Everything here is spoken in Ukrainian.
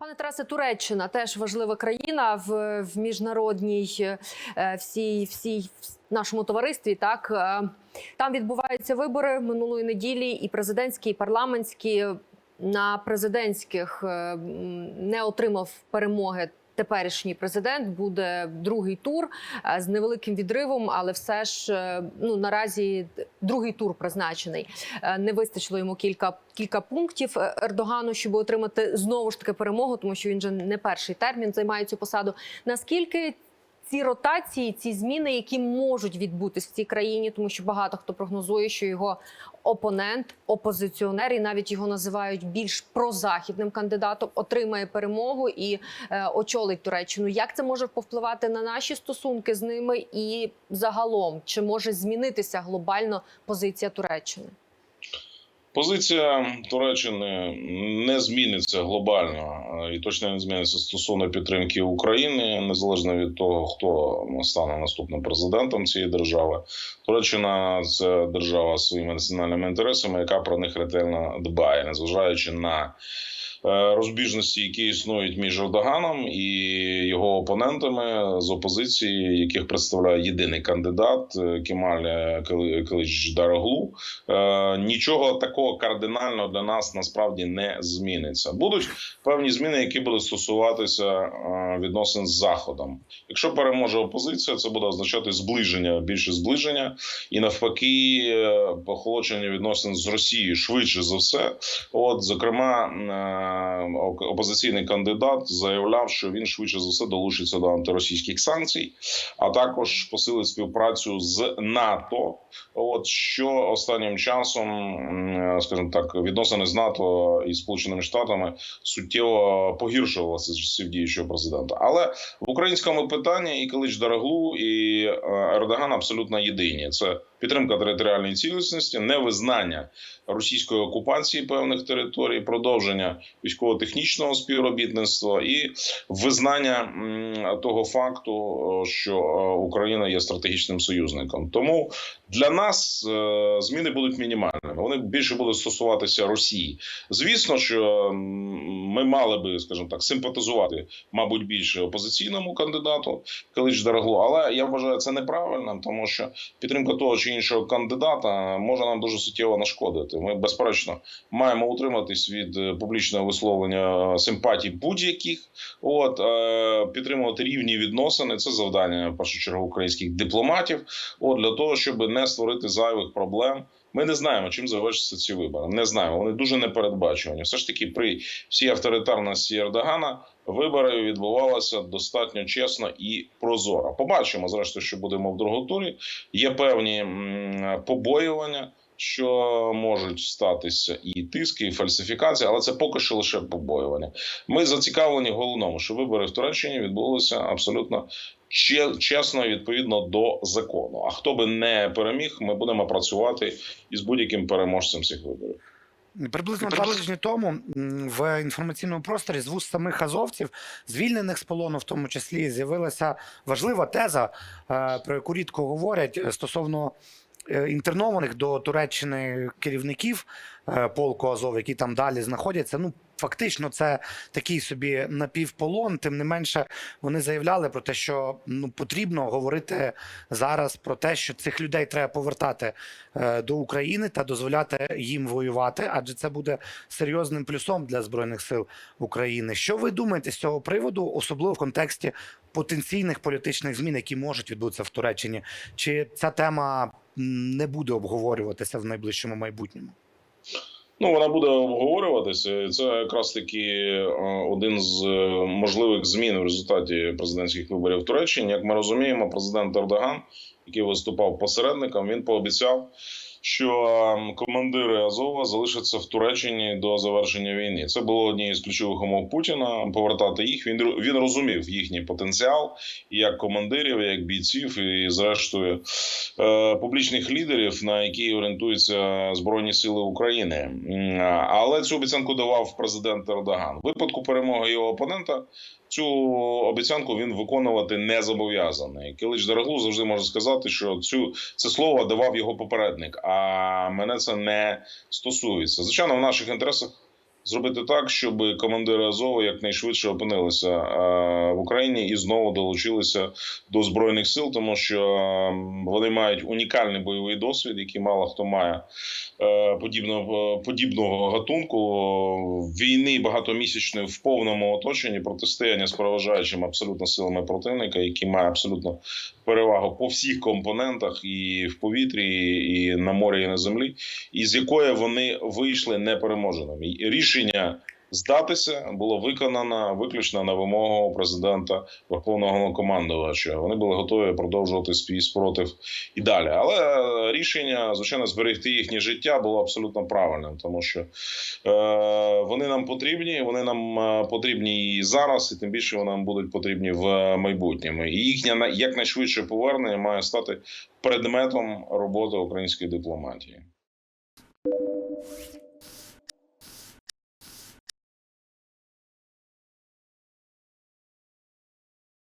Пане Тарасе, Туреччина теж важлива країна в, в міжнародній е, всій, всій нашому товаристві. Так Е, там відбуваються вибори минулої неділі, і президентські, і парламентські. На президентських е, не отримав перемоги. Теперішній президент буде другий тур е, з невеликим відривом, але все ж е, ну наразі другий тур призначений. Е, Не вистачило йому кілька кілька пунктів Ердогану, щоб отримати знову ж таки перемогу, тому що він же не перший термін займає цю посаду. Наскільки ці ротації, ці зміни, які можуть відбутись в цій країні, тому що багато хто прогнозує, що його опонент, опозиціонер, і навіть його називають більш прозахідним кандидатом, отримає перемогу і е, очолить Туреччину. Як це може повпливати на наші стосунки з ними і загалом чи може змінитися глобально позиція Туреччини? Позиція Туреччини не зміниться глобально е, і точно не зміниться стосовно підтримки України, незалежно від того, хто стане наступним президентом цієї держави. Туреччина це держава своїми національними інтересами, яка про них ретельно дбає, незважаючи на розбіжності, які існують між Ердоганом і його опонентами з опозиції, яких представляє єдиний кандидат е, Кемаль Кили- Килич Дароглу. Е, нічого такого кардинального для нас насправді не зміниться. Будуть певні зміни, які будуть стосуватися е, відносин з заходом. Якщо переможе опозиція, це буде означати зближення, більше зближення, і навпаки, е, похолодження відносин з Росією швидше за все. От, зокрема, е, опозиційний кандидат заявляв, що він швидше за все долучиться до антиросійських санкцій, а також посилить співпрацю з НАТО. От що останнім часом, скажімо так, відносини з НАТО і Сполученими Штатами суттєво погіршувалися з часів діючого президента. Але в українському питанні і Калич Дараглу, і е, Ердоган абсолютно єдині. Це підтримка територіальної цілісності, невизнання російської окупації певних територій, продовження військово-технічного співробітництва і визнання того факту, що е, Україна є стратегічним союзником. Тому для нас е, зміни будуть мінімальними. Вони більше будуть стосуватися Росії. Звісно, що ми мали би, скажімо так, симпатизувати, мабуть, більше опозиційному кандидату Калич Дороглу, але я вважаю це неправильним, тому що підтримка того чи іншого кандидата може нам дуже суттєво нашкодити. Ми безперечно маємо утриматись від е, публічного висловлення симпатій будь-яких. От е, підтримувати рівні відносини. Це завдання першу чергу українських дипломатів. От для того, щоб не створити зайвих проблем. Ми не знаємо, чим завершаться ці вибори. Не знаємо. Вони дуже непередбачувані. Все ж таки, при всій авторитарності Ердогана вибори відбувалися достатньо чесно і прозоро. Побачимо, зрештою, що будемо в другому турі. Є певні побоювання. Що можуть статися і тиски, і фальсифікації, але це поки що лише побоювання. Ми зацікавлені головному, що вибори в Туреччині відбулися абсолютно чесно і відповідно до закону. А хто би не переміг, ми будемо працювати із будь-яким переможцем цих виборів. Приблизно два тижні тому в інформаційному просторі з вуст самих азовців, звільнених з полону, в тому числі, з'явилася важлива теза, е, про яку рідко говорять е, стосовно інтернованих до Туреччини керівників е, полку Азов, які там далі знаходяться. Ну, фактично, це такий собі напівполон. Тим не менше, вони заявляли про те, що ну потрібно говорити зараз про те, що цих людей треба повертати е, до України та дозволяти їм воювати, адже це буде серйозним плюсом для збройних сил України. Що ви думаєте з цього приводу, особливо в контексті потенційних політичних змін, які можуть відбутися в Туреччині? Чи ця тема не буде обговорюватися в найближчому майбутньому? Ну, вона буде обговорюватися. Це якраз таки е, один з е, можливих змін в результаті президентських виборів в Туреччині. Як ми розуміємо, президент Ердоган, який виступав посередником, він пообіцяв, що е, командири Азова залишаться в Туреччині до завершення війни. Це було однією з ключових умов Путіна повертати їх. Він він розумів їхній потенціал як командирів, як бійців, і зрештою е, публічних лідерів, на які орієнтуються збройні сили України. Але цю обіцянку давав президент Ердоган. Випадку перемоги його опонента. Цю обіцянку він виконувати не зобов'язаний. Килич Дороглу завжди може сказати, що цю це слово давав його попередник. А мене це не стосується. Звичайно, в наших інтересах зробити так, щоб командири Азову якнайшвидше опинилися е, в Україні і знову долучилися до збройних сил, тому що е, вони мають унікальний бойовий досвід, який мало хто має е, подібного подібного гатунку війни багатомісячної в повному оточенні протистояння з переважаючими абсолютно силами противника, який має абсолютно перевагу по всіх компонентах і в повітрі, і на морі, і на землі, і з якої вони вийшли непереможеними. І Рішення здатися було виконано виключно на вимогу президента Верховного Головнокомандувача. Вони були готові продовжувати свій спротив і далі. Але рішення, звичайно, зберегти їхнє життя було абсолютно правильним, тому що е, вони нам потрібні. Вони нам е, потрібні і зараз, і тим більше вони нам будуть потрібні в майбутньому. І їхнє на- якнайшвидше повернення має стати предметом роботи української дипломатії.